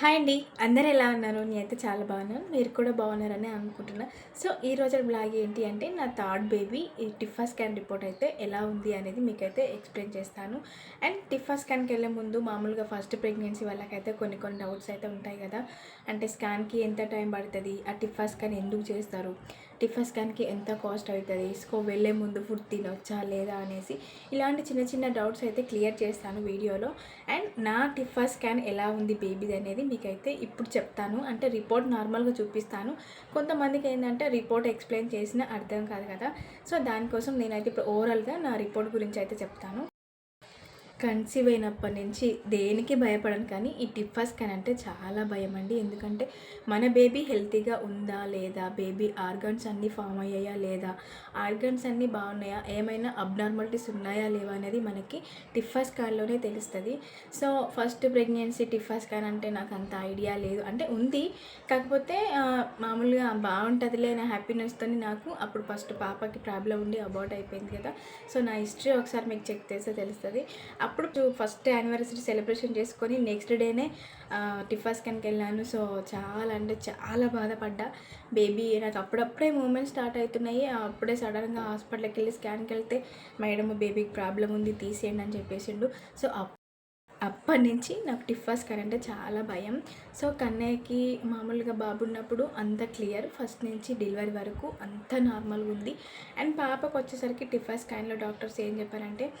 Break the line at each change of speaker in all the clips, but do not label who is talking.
Hi అండి. అందరు ఎలా ఉన్నారు? నేనైతే చాలా బాగున్నాను. మీరు కూడా బాగున్నారని అనుకుంటున్నా. సో ఈ రోజు బ్లాగ్ ఏంటి అంటే నా థర్డ్ బేబీ ఈ టిఫా స్కాన్ రిపోర్ట్ అయితే ఎలా ఉంది అనేది మీకైతే ఎక్స్ప్లెయిన్ చేస్తాను. అండ్ టిఫా స్కాన్కి వెళ్ళే ముందు మామూలుగా ఫస్ట్ ప్రెగ్నెన్సీ వాళ్ళకైతే కొన్ని కొన్ని డౌట్స్ అయితే ఉంటాయి కదా. అంటే స్కాన్కి ఎంత టైం పడుతుంది? ఆ టిఫా స్కాన్ ఎందుకు చేస్తారు? టిఫన్ స్కాన్కి ఎంత కాస్ట్ అవుతుంది? సో వెళ్ళే ముందు ఫుడ్ తినొచ్చా లేదా అనేసి ఇలాంటి చిన్న చిన్న డౌట్స్ అయితే క్లియర్ చేస్తాను వీడియోలో. అండ్ నా టిఫన్ స్కాన్ ఎలా ఉంది బేబీది అనేది మీకైతే ఇప్పుడు చెప్తాను. అంటే రిపోర్ట్ నార్మల్గా చూపిస్తాను. కొంతమందికి ఏంటంటే రిపోర్ట్ ఎక్స్ప్లెయిన్ చేసిన అర్థం కాదు కదా. సో దానికోసం నేనైతే ఇప్పుడు ఓవరాల్గా నా రిపోర్ట్ గురించి అయితే చెప్తాను. కన్సీవ్ అయినప్పటి నుంచి దేనికి భయపడను కానీ ఈ టిఫా స్కాన్ అంటే చాలా భయం అండి ఎందుకంటే మన బేబీ హెల్తీగా ఉందా లేదా బేబీ ఆర్గన్స్ అన్నీ ఫామ్ అయ్యాయా లేదా ఆర్గన్స్ అన్నీ బాగున్నాయా ఏమైనా అబ్నార్మాలిటీస్ ఉన్నాయా లేవా అనేది మనకి టిఫా స్కాన్లోనే తెలుస్తుంది. So first pregnancy TIFFA scan అంటే నాకు అంత ఐడియా లేదు. అంటే ఉంది కాకపోతే మామూలుగా బాగుంటుందిలే నా హ్యాపీనెస్తో నాకు అప్పుడు ఫస్ట్ పాపకి ప్రాబ్లం ఉండి అబౌట్ అయిపోయింది కదా. సో నా హిస్టరీ ఒకసారి మీకు చెక్ చేస్తే తెలుస్తుంది. అప్పుడు ఫస్ట్ యానివర్సరీ సెలబ్రేషన్ చేసుకొని నెక్స్ట్ డేనే టిఫాస్కాన్కి వెళ్ళాను సో చాలా అంటే చాలా బాధపడ్డా. బేబీ నాకు అప్పుడప్పుడే మూమెంట్ స్టార్ట్ అవుతున్నాయి. అప్పుడే సడన్గా హాస్పిటల్కి వెళ్ళి స్కాన్కి వెళ్తే మేడం బేబీకి ప్రాబ్లం ఉంది తీసేయండి అని చెప్పేసిండు. సో అప్పటి నుంచి నాకు టిఫాస్ స్కాన్ అంటే చాలా భయం. సో కన్నయ్యకి మామూలుగా బాబు ఉన్నప్పుడు అంత క్లియర్. ఫస్ట్ నుంచి డెలివరీ వరకు అంత నార్మల్గా ఉంది. అండ్ పాపకు వచ్చేసరికి టిఫా స్కాన్లో డాక్టర్స్ ఏం చెప్పారంటే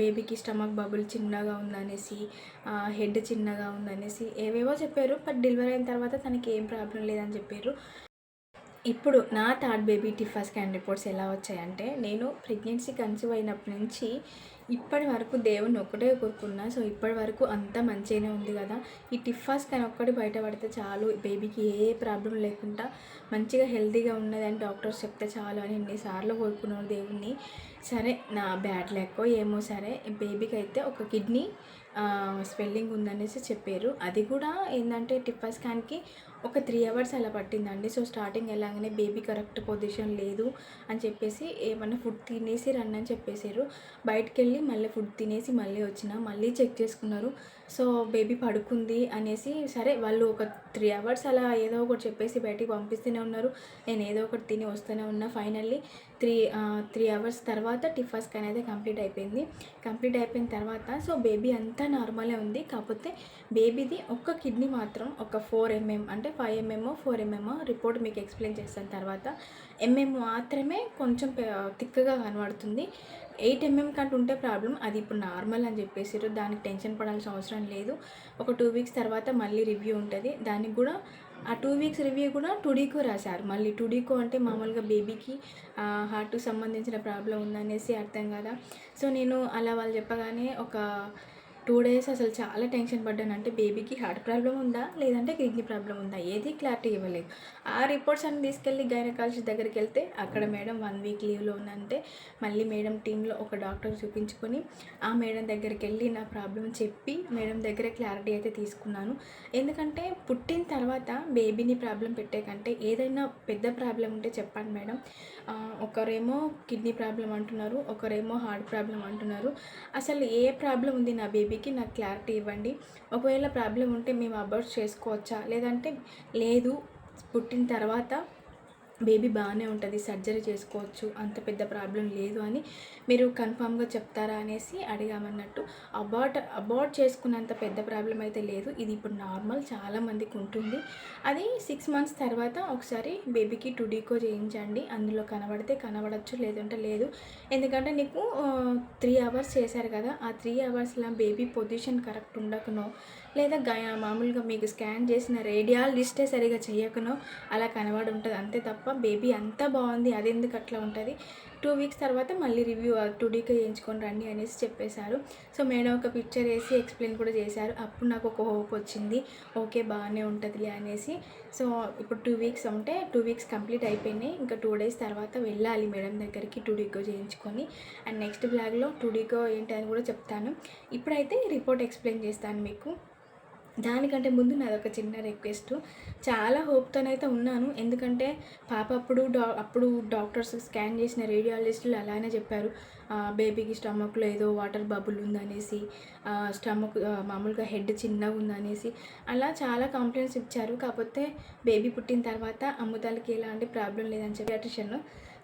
బేబీకి స్టమక్ బబుల్ చిన్నగా ఉందనేసి హెడ్ చిన్నగా ఉందనేసి ఏవేవో చెప్పారు. బట్ డెలివరీ అయిన తర్వాత తనకి ఏం ప్రాబ్లం లేదని చెప్పారు. ఇప్పుడు నా third baby TIFFA scan reports ఎలా వచ్చాయంటే నేను ప్రెగ్నెన్సీ కన్సీవ్ అయినప్పటి నుంచి ఇప్పటి వరకు దేవుని ఒక్కటే కోరుకున్నా. సో ఇప్పటి వరకు అంతా మంచిగానే ఉంది కదా. ఈ టిఫా స్కాన్ ఒక్కటి బయటపడితే చాలు. బేబీకి ఏ ప్రాబ్లం లేకుండా మంచిగా హెల్తీగా ఉన్నదని డాక్టర్స్ చెప్తే చాలు అని ఎన్నిసార్లు కోరుకున్నాను దేవుణ్ణి. సరే నా బ్యాడ్ లెక్కో ఏమో సరే బేబీకి అయితే ఒక కిడ్నీ స్వెల్లింగ్ ఉందనేసి చెప్పారు. అది కూడా ఏంటంటే టిఫా స్కాన్కి ఒక త్రీ అవర్స్ అలా పట్టిందండి. సో స్టార్టింగ్ ఎలాగనే బేబీ కరెక్ట్ పొజిషన్ లేదు అని చెప్పేసి ఏమన్నా ఫుడ్ తినేసి రన్ అని చెప్పేసారు బయటకు వెళ్ళి మళ్ళీ ఫుడ్ తినేసి మళ్ళీ వచ్చిన మళ్ళీ చెక్ చేసుకున్నారు. సో బేబీ పడుకుంది అనేసి సరే వాళ్ళు ఒక త్రీ అవర్స్ అలా ఏదో ఒకటి చెప్పేసి బయటికి పంపిస్తూనే ఉన్నారు. నేను ఏదో ఒకటి తిని వస్తూనే ఉన్నా ఫైనల్లీ. త్రీ త్రీ అవర్స్ తర్వాత టిఫా స్కాన్ అయితే కంప్లీట్ అయిపోయింది. కంప్లీట్ అయిపోయిన తర్వాత సో బేబీ అంతా నార్మలే ఉంది. కాకపోతే బేబీది ఒక్క కిడ్నీ మాత్రం ఒక ఫోర్ ఎంఎం అంటే five mm four mm report మీకు ఎక్స్ప్లెయిన్ చేస్తాను తర్వాత. ఎంఎం మాత్రమే కొంచెం తిక్కగా కనబడుతుంది. ఎయిట్ ఎంఎం కంటే ఉంటే ప్రాబ్లం. అది ఇప్పుడు నార్మల్ అని చెప్పేసారు దానికి టెన్షన్ పడాల్సిన అవసరం లేదు. ఒక టూ వీక్స్ తర్వాత మళ్ళీ రివ్యూ ఉంటుంది. దానికి కూడా ఆ టూ వీక్స్ రివ్యూ కూడా టుడీకో రాశారు. మళ్ళీ టుడీకో అంటే మామూలుగా బేబీకి హార్ట్కి సంబంధించిన ప్రాబ్లం ఉందనేసి అర్థం కదా. సో నేను అలా వాళ్ళు చెప్పగానే ఒక టూ డేస్ అసలు చాలా టెన్షన్ పడ్డాను. అంటే బేబీకి హార్ట్ ప్రాబ్లం ఉందా? లేదంటే కిడ్నీ ప్రాబ్లం ఉందా? ఏది క్లారిటీ ఇవ్వలేదు. ఆ రిపోర్ట్స్ అన్ని తీసుకెళ్ళి గైనకాలజిస్ట్ దగ్గరికి వెళ్తే అక్కడ మేడం వన్ వీక్ లీవ్లో ఉందంటే మళ్ళీ మేడం టీంలో ఒక డాక్టర్ చూపించుకొని ఆ మేడం దగ్గరికి వెళ్ళి నా ప్రాబ్లం చెప్పి మేడం దగ్గర క్లారిటీ అయితే తీసుకున్నాను. ఎందుకంటే పుట్టిన తర్వాత బేబీని ప్రాబ్లం పెట్టే కంటే ఏదైనా పెద్ద ప్రాబ్లం ఉంటే చెప్పండి మేడం. ఒకరేమో కిడ్నీ ప్రాబ్లం అంటున్నారు ఒకరేమో హార్ట్ ప్రాబ్లం అంటున్నారు. అసలు ఏ ప్రాబ్లం ఉంది నా బేబీ బేబీకి నాకు క్లారిటీ ఇవ్వండి. ఒకవేళ ప్రాబ్లం ఉంటే మేము అబార్ట్ చేసుకోవచ్చా? లేదంటే లేదు పుట్టిన తర్వాత బేబీ బాగానే ఉంటుంది సర్జరీ చేసుకోవచ్చు అంత పెద్ద ప్రాబ్లం లేదు అని మీరు కన్ఫామ్గా చెప్తారా అనేసి అడిగామన్నట్టు. అబార్ట్ అబార్ట్ చేసుకున్నంత పెద్ద ప్రాబ్లం అయితే లేదు ఇది ఇప్పుడు నార్మల్ చాలామందికి ఉంటుంది. అది సిక్స్ మంత్స్ తర్వాత ఒకసారి బేబీకి టుడీకో చేయించండి అందులో కనబడితే కనబడచ్చు లేదంటే లేదు. ఎందుకంటే నీకు త్రీ అవర్స్ చేశారు కదా ఆ త్రీ అవర్స్లో బేబీ పొజిషన్ కరెక్ట్ ఉండకనో లేదా మామూలుగా మీకు స్కాన్ చేసిన రేడియాలజిస్టే సరిగా చేయకనో అలా కనబడి ఉంటుంది అంతే తప్ప బేబీ అంతా బాగుంది అది ఎందుకు అట్లా ఉంటుంది? టూ వీక్స్ తర్వాత మళ్ళీ రివ్యూ టూ డీకి చేయించుకొని రండి అనేసి చెప్పేశారు. సో మేడం ఒక పిక్చర్ వేసి ఎక్స్ప్లెయిన్ కూడా చేశారు. అప్పుడు నాకు ఒక హోప్ వచ్చింది. ఓకే బాగానే ఉంటుంది అనేసి. సో ఇప్పుడు టూ వీక్స్ ఉంటే టూ వీక్స్ కంప్లీట్ అయిపోయినాయి. ఇంకా టూ డేస్ తర్వాత వెళ్ళాలి మేడం దగ్గరికి టూ డీకో చేయించుకొని. అండ్ నెక్స్ట్ బ్లాగ్లో టూ డీకో ఏంటి అని కూడా చెప్తాను. ఇప్పుడైతే రిపోర్ట్ ఎక్స్ప్లెయిన్ చేస్తాను మీకు. దానికంటే ముందు నాదొక చిన్న రిక్వెస్ట్. చాలా హోప్తోనైతే ఉన్నాను. ఎందుకంటే పాప అప్పుడు డా అప్పుడు డాక్టర్స్ స్కాన్ చేసిన రేడియాలజిస్టులు అలానే చెప్పారు. బేబీకి స్టమక్లో ఏదో వాటర్ బబుల్ ఉందనేసి స్టమక్ మామూలుగా హెడ్ చిన్నగా ఉందనేసి అలా చాలా కంప్లైంట్స్ ఇచ్చారు. కాకపోతే బేబీ పుట్టిన తర్వాత అమ్ముతాలకి ఎలాంటి ప్రాబ్లం లేదని చెప్పి అట్రిషన్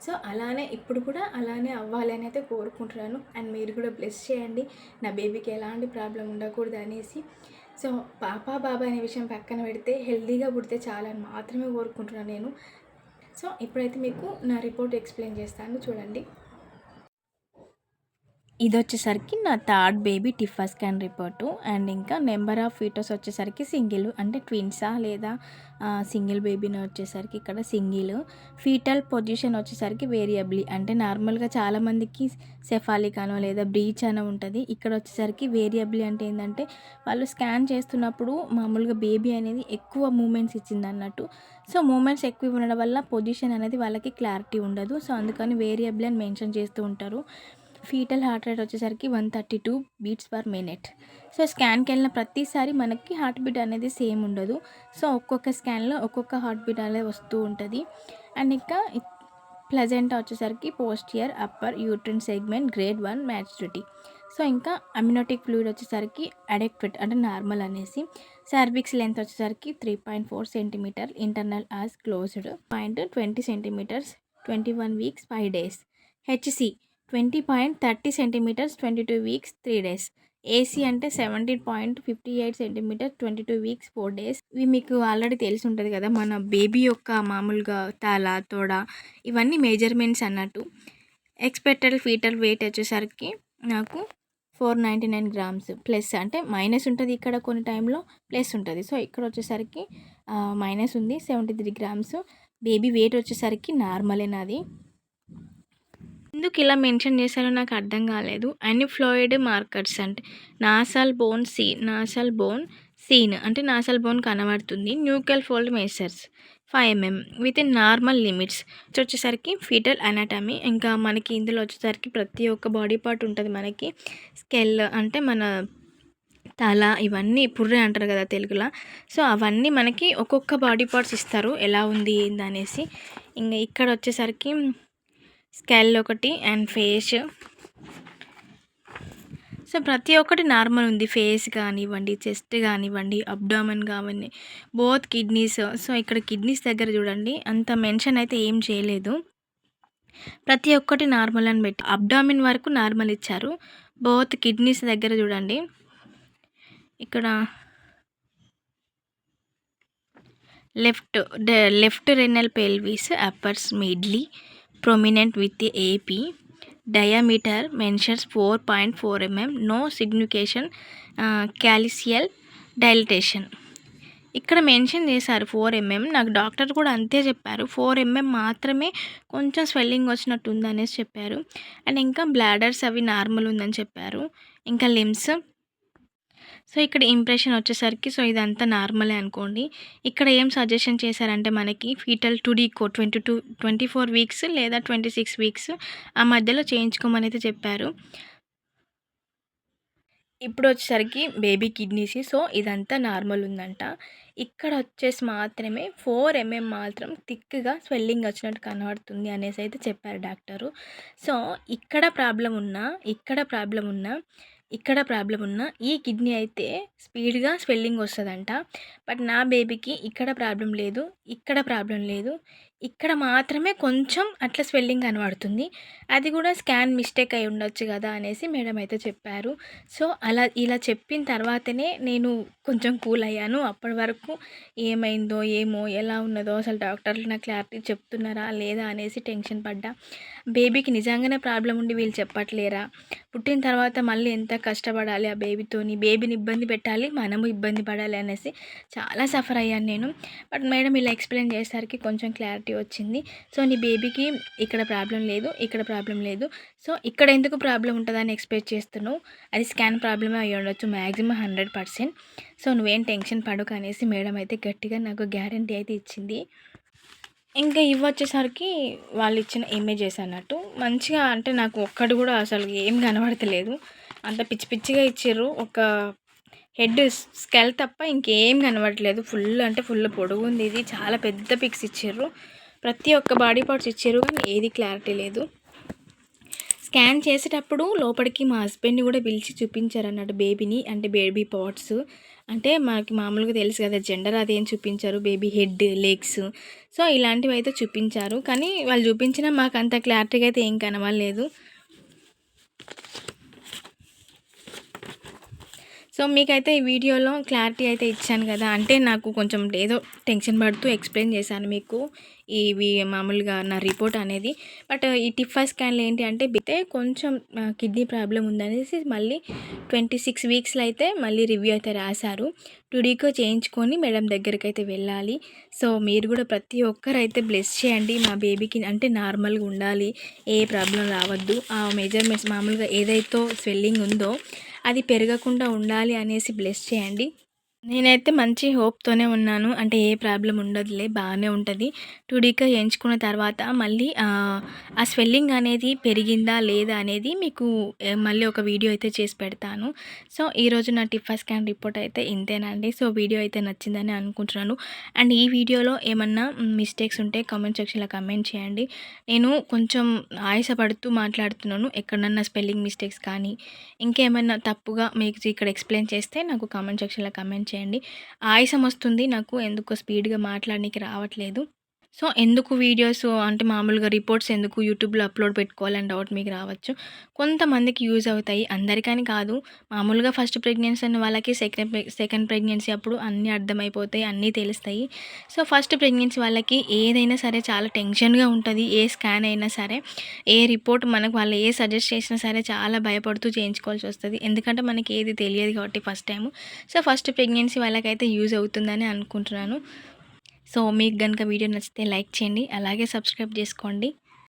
సో అలానే ఇప్పుడు కూడా అలానే అవ్వాలి అని అయితే కోరుకుంటున్నాను. అండ్ మీరు కూడా బ్లెస్ చేయండి. నా బేబీకి ఎలాంటి ప్రాబ్లం ఉండకూడదు అనేసి సో పాప బాబా అనే విషయం పక్కన పెడితే హెల్దీగా పుడితే చాలని మాత్రమే కోరుకుంటున్నాను నేను. సో ఇప్పుడైతే మీకు నా రిపోర్ట్ ఎక్స్ప్లెయిన్ చేస్తాను. చూడండి. ఇది వచ్చేసరికి నా third baby TIFFA scan report. And ఇంకా నెంబర్ ఆఫ్ ఫీటోస్ వచ్చేసరికి సింగిల్ అంటే ట్విన్సా లేదా సింగిల్ బేబీని వచ్చేసరికి ఇక్కడ సింగిల్. ఫీటల్ పొజిషన్ వచ్చేసరికి వేరియబుల్ అంటే నార్మల్గా చాలామందికి సెఫాలిక్ అనో లేదా బ్రీచ్ అనో ఉంటుంది. ఇక్కడ వచ్చేసరికి వేరియబుల్ అంటే ఏంటంటే వాళ్ళు స్కాన్ చేస్తున్నప్పుడు మామూలుగా బేబీ అనేది ఎక్కువ మూమెంట్స్ ఇచ్చింది అన్నట్టు సో మూమెంట్స్ ఎక్కువ ఉండడం వల్ల పొజిషన్ అనేది వాళ్ళకి క్లారిటీ ఉండదు. సో అందుకని వేరియబుల్ అని మెన్షన్ చేస్తూ ఉంటారు. ఫీటల్ హార్ట్ రేట్ వచ్చేసరికి one thirty two beats per minute. So స్కాన్కి వెళ్ళిన ప్రతిసారి మనకి హార్ట్ బీట్ అనేది సేమ్ ఉండదు. సో ఒక్కొక్క స్కాన్లో ఒక్కొక్క హార్ట్ బీట్ అనేది వస్తూ ఉంటుంది. అండ్ ఇంకా ప్లజెంటా వచ్చేసరికి posterior upper uterine segment grade one maturity. So ఇంకా అమ్యూనోటిక్ ఫ్లూయిడ్ వచ్చేసరికి అడెక్వెట్ అంటే నార్మల్ అనేసి సర్విక్స్ లెంత్ వచ్చేసరికి three point four centimetre internal os closed point twenty centimetres twenty one weeks five days. HC twenty point thirty centimetres twenty two weeks three days AC అంటే seventeen point fifty eight centimetre twenty two weeks four days ఇవి మీకు already తెలిసి ఉంటుంది కదా మన baby యొక్క మామూలుగా తల తోడ ఇవన్నీ మెజర్మెంట్స్ అన్నట్టు. ఎక్స్పెక్టెడ్ ఫీటల్ వెయిట్ వచ్చేసరికి నాకు four ninety nine grams plus అంటే మైనస్ ఉంటుంది ఇక్కడ కొన్ని టైంలో ప్లస్ ఉంటుంది. సో ఇక్కడ వచ్చేసరికి మైనస్ ఉంది seventy three grams baby weight వచ్చేసరికి నార్మలే నాది. ఎందుకు ఇలా మెన్షన్ చేశారో నాకు అర్థం కాలేదు. అనిఫ్లోయిడ్ మార్కర్స్ అంటే nasal bone see nasal bone seen అంటే నాసల్ బోన్ కనబడుతుంది. Nuchal fold measures five mm within normal limits. వచ్చేసరికి ఫీటల్ అనాటమీ ఇంకా మనకి ఇందులో వచ్చేసరికి ప్రతి ఒక్క బాడీ పార్ట్ ఉంటుంది మనకి. స్కెల్ అంటే మన తల ఇవన్నీ పుర్రె అంటారు కదా తెలుగులో. సో అవన్నీ మనకి ఒక్కొక్క బాడీ పార్ట్స్ ఇస్తారు. ఎలా ఉంది ఏంది అనేసి ఇంకా ఇక్కడ వచ్చేసరికి స్కెల్ ఒకటి అండ్ ఫేస్. సో ప్రతి ఒక్కటి నార్మల్ ఉంది. ఫేస్ కానివ్వండి చెస్ట్ కానివ్వండి అబ్డామన్ కానివ్వండి బోత్ కిడ్నీస్. సో ఇక్కడ కిడ్నీస్ దగ్గర చూడండి. అంత మెన్షన్ అయితే ఏం చేయలేదు. ప్రతి ఒక్కటి నార్మల్ అని పెట్టి అబ్డామిన్ వరకు నార్మల్ ఇచ్చారు. బోత్ కిడ్నీస్ దగ్గర చూడండి. ఇక్కడ left left renal pelvis appears mildly. Prominent with the AP. Diameter four 4.4 mm. No signification uh, calcial dilatation. ఇక్కడ మెన్షన్ చేశారు ఫోర్ ఎంఎం నాకు డాక్టర్ కూడా అంతే చెప్పారు ఫోర్ ఎంఎం మాత్రమే కొంచెం స్వెల్లింగ్ వచ్చినట్టు ఉందనేసి చెప్పారు అండ్ ఇంకా బ్లాడర్స్ అవి నార్మల్ ఉందని చెప్పారు ఇంకా లిమ్స్ సో ఇక్కడ ఇంప్రెషన్ వచ్చేసరికి సో ఇదంతా నార్మలే అనుకోండి. ఇక్కడ ఏం సజెషన్ చేశారంటే మనకి fetal two D echo twenty two twenty four weeks లేదా ట్వంటీ సిక్స్ వీక్స్ ఆ మధ్యలో చేయించుకోమని అయితే చెప్పారు. ఇప్పుడు వచ్చేసరికి బేబీ కిడ్నీస్ సో ఇదంతా నార్మల్ ఉందంట. ఇక్కడ వచ్చేసి మాత్రమే ఫోర్ ఎంఎం మాత్రం థిక్గా స్వెల్లింగ్ వచ్చినట్టు కనబడుతుంది అనేసి అయితే చెప్పారు డాక్టరు. సో ఇక్కడ ప్రాబ్లం ఉన్నా ఇక్కడ ప్రాబ్లం ఉన్నా ఇక్కడ ప్రాబ్లం ఉన్న ఈ కిడ్నీ అయితే స్పీడ్గా స్వెల్లింగ్ వస్తుందంట. బట్ నా బేబీకి ఇక్కడ ప్రాబ్లం లేదు ఇక్కడ ప్రాబ్లం లేదు. ఇక్కడ మాత్రమే కొంచెం అట్లా స్వెల్లింగ్ కనబడుతుంది. అది కూడా స్కాన్ మిస్టేక్ అయి ఉండొచ్చు కదా అనేసి మేడం అయితే చెప్పారు. సో అలా ఇలా చెప్పిన తర్వాతనే నేను కొంచెం కూల్ అయ్యాను. అప్పటి వరకు ఏమైందో ఏమో ఎలా ఉన్నదో అసలు డాక్టర్లు నాకు క్లారిటీ చెప్తున్నారా లేదా అనేసి టెన్షన్ పడ్డా. బేబీకి నిజంగానే ప్రాబ్లం ఉండి వీళ్ళు చెప్పట్లేరా? పుట్టిన తర్వాత మళ్ళీ ఎంత కష్టపడాలి ఆ బేబీతోని? బేబీని ఇబ్బంది పెట్టాలి మనము ఇబ్బంది పడాలి అనేసి చాలా సఫర్ అయ్యాను నేను. బట్ మేడం ఇలా ఎక్స్ప్లెయిన్ చేసేసరికి కొంచెం క్లారిటీ వచ్చింది. సో నీ బేబీకి ఇక్కడ ప్రాబ్లం లేదు ఇక్కడ ప్రాబ్లం లేదు. సో ఇక్కడ ఎందుకు ప్రాబ్లం ఉంటుందని ఎక్స్పెక్ట్ చేస్తున్నావు? అది స్కాన్ ప్రాబ్లమే అయ్యి ఉండొచ్చు మ్యాక్సిమం హండ్రెడ్ పర్సెంట్. సో నువ్వేం టెన్షన్ పడుకు అనేసి మేడం అయితే గట్టిగా నాకు గ్యారంటీ అయితే ఇచ్చింది. ఇంకా ఇవి వచ్చేసరికి వాళ్ళు ఇచ్చిన ఇమేజెస్ అన్నట్టు మంచిగా అంటే నాకు ఒక్కటి కూడా అసలు ఏం కనబడతలేదు. అంత పిచ్చి పిచ్చిగా ఇచ్చారు ఒక హెడ్ స్కెల్ తప్ప ఇంకేం కనబడట్లేదు ఫుల్ అంటే ఫుల్ పొడుగు ఉంది ఇది. చాలా పెద్ద పిక్స్ ఇచ్చారు ప్రతి ఒక్క బాడీ పార్ట్స్ ఇచ్చారు కానీ ఏది క్లారిటీ లేదు. స్కాన్ చేసేటప్పుడు లోపలికి మా హస్బెండ్ని కూడా పిలిచి చూపించారు అన్నట్టు బేబీని అంటే బేబీ పార్ట్స్ అంటే మాకు మామూలుగా తెలుసు కదా జెండర్ అది ఏం చూపించారు బేబీ హెడ్ లెగ్స్ సో ఇలాంటివి అయితే చూపించారు. కానీ వాళ్ళు చూపించినా మాకు అంత క్లారిటీగా అయితే ఏం కనవలేదు సో మీకైతే ఈ వీడియోలో క్లారిటీ అయితే ఇచ్చాను కదా. అంటే నాకు కొంచెం ఏదో టెన్షన్ పడుతూ ఎక్స్ప్లెయిన్ చేశాను మీకు. ఇవి మామూలుగా నా రిపోర్ట్ అనేది. బట్ ఈ టిఫా స్కాన్లు ఏంటి అంటే బితే కొంచెం కిడ్నీ ప్రాబ్లం ఉందనేసి మళ్ళీ ట్వంటీ సిక్స్ వీక్స్లో అయితే మళ్ళీ రివ్యూ అయితే రాశారు. టుడీకో చేయించుకొని మేడం దగ్గరికి అయితే వెళ్ళాలి. సో మీరు కూడా ప్రతి ఒక్కరైతే బ్లెస్ చేయండి. మా బేబీకి అంటే నార్మల్గా ఉండాలి. ఏ ప్రాబ్లం రావద్దు. ఆ మెజర్మెంట్స్ మామూలుగా ఏదైతే స్వెల్లింగ్ ఉందో అది పెరగకుండా ఉండాలి అనేసి బ్లెస్ చేయండి. నేనైతే మంచి హోప్తోనే ఉన్నాను. అంటే ఏ ప్రాబ్లం ఉండదులే బాగానే ఉంటుంది. టూ డీగా ఎంచుకున్న తర్వాత మళ్ళీ ఆ స్వెల్లింగ్ అనేది పెరిగిందా లేదా అనేది మీకు మళ్ళీ ఒక వీడియో అయితే చేసి పెడతాను. సో ఈరోజు నా టిఫా స్కాన్ రిపోర్ట్ అయితే ఇంతేనండి. సో వీడియో అయితే నచ్చిందని అనుకుంటున్నాను. అండ్ ఈ వీడియోలో ఏమన్నా మిస్టేక్స్ ఉంటే కామెంట్ సెక్షన్లో కమెంట్ చేయండి. నేను కొంచెం ఆయాసపడుతూ మాట్లాడుతున్నాను. ఎక్కడన్నా స్పెల్లింగ్ మిస్టేక్స్ కానీ ఇంకేమైనా తప్పుగా మీకు ఇక్కడ ఎక్స్ప్లెయిన్ చేస్తే నాకు కామెంట్ సెక్షన్లో కమెంట్ చేయండి ఆయాసం వస్తుంది నాకు ఎందుకో స్పీడ్గా మాట్లాడడానికి రావట్లేదు. సో ఎందుకు వీడియోస్ అంటే మామూలుగా రిపోర్ట్స్ ఎందుకు యూట్యూబ్లో అప్లోడ్ పెట్టుకోవాలని డౌట్ మీకు రావచ్చు. కొంతమందికి యూజ్ అవుతాయి. అందరికని కాదు. మామూలుగా ఫస్ట్ ప్రెగ్నెన్సీ అన్న వాళ్ళకి సెకండ్ సెకండ్ ప్రెగ్నెన్సీ అప్పుడు అన్నీ అర్థమైపోతాయి అన్నీ తెలుస్తాయి. సో ఫస్ట్ ప్రెగ్నెన్సీ వాళ్ళకి ఏదైనా సరే చాలా టెన్షన్గా ఉంటుంది. ఏ స్కాన్ అయినా సరే ఏ రిపోర్ట్ మనకు వాళ్ళు ఏ సజెస్ట్ చేసినా సరే చాలా భయపడుతూ చేయించుకోవాల్సి వస్తుంది. ఎందుకంటే మనకి ఏది తెలియదు కాబట్టి first time so first pregnancy వాళ్ళకైతే యూజ్ అవుతుందని అనుకుంటున్నాను. సో మీకు కనుక వీడియో నచ్చితే లైక్ చేయండి అలాగే సబ్స్క్రైబ్ చేసుకోండి.